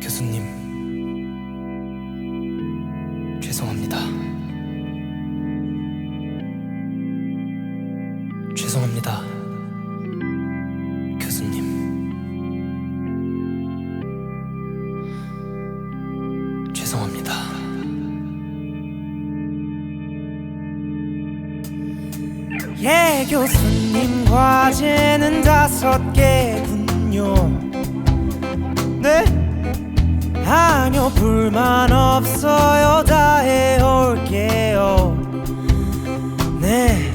교수님, 죄송합니다. 죄송합니다. 예 교수님 과제는 다섯 개군요. 네? 아니요 불만 없어요. 다 해올게요. 네.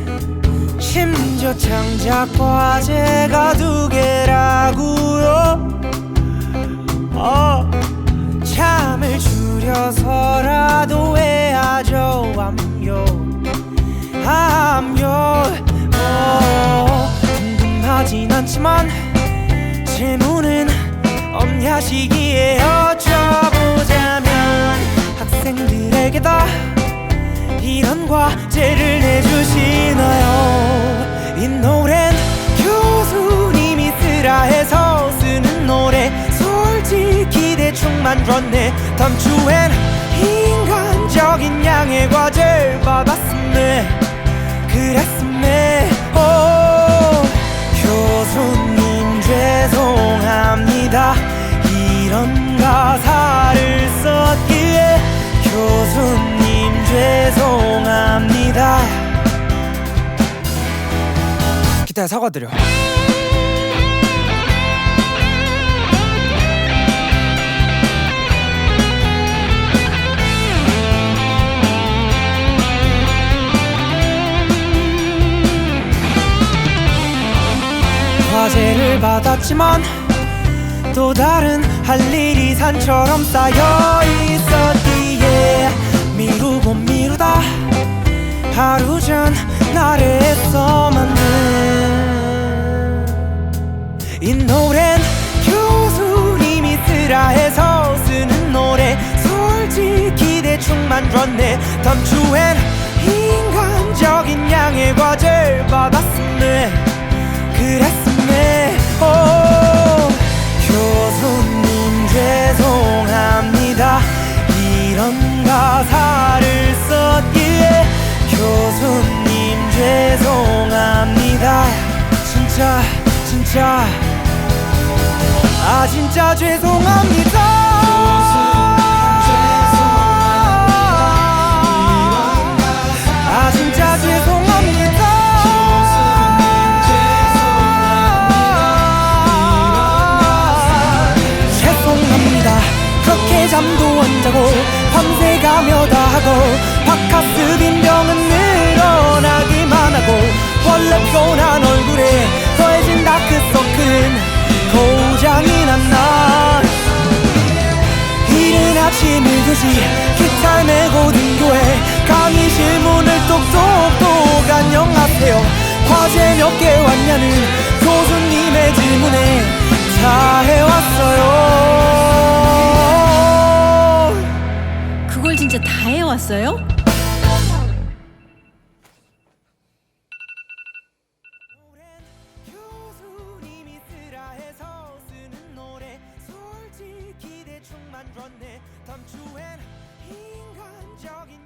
심지어 창작 과제가 두 개라 질문은 없냐 시기에 여쭤보자면 학생들에게 다 이런 과제를 내주시나요? 이 노랜 교수님이 쓰라 해서 쓰는 노래. 솔직히 대충 만들었네. 다음 주엔 인간적인 양의 과제 이런 가사를 썼기에 교수님 죄송합니다. 기타에 사과드려. 과제를 받았지만 또 다른 할 일이 산처럼 쌓여 있었기에 미루고 미루다. 하루 전 나래에서 만든 이 노랜 교수님이 쓰라 해서 쓰는 노래. 솔직히 대충 만들었네. 다음 주엔 인간적인 양의 과제를 받았음네. 그랬음 진짜 진짜. 아 진짜 죄송합니다. 아 잠도 안 자고 밤새 가며 다 하고 바카스 빈병은 늘어나기만 하고 원래 편한 지 기타 메고 등교해 강의 실문을 똑똑똑 안녕하세요. 과제 몇 개 왔냐는 교수님의 질문에 다 해왔어요. 그걸 진짜 다 해왔어요? 교수님이 쓰라 해서 쓰는 노래 솔직히 대충 만들었네. 탐추엔 인간적인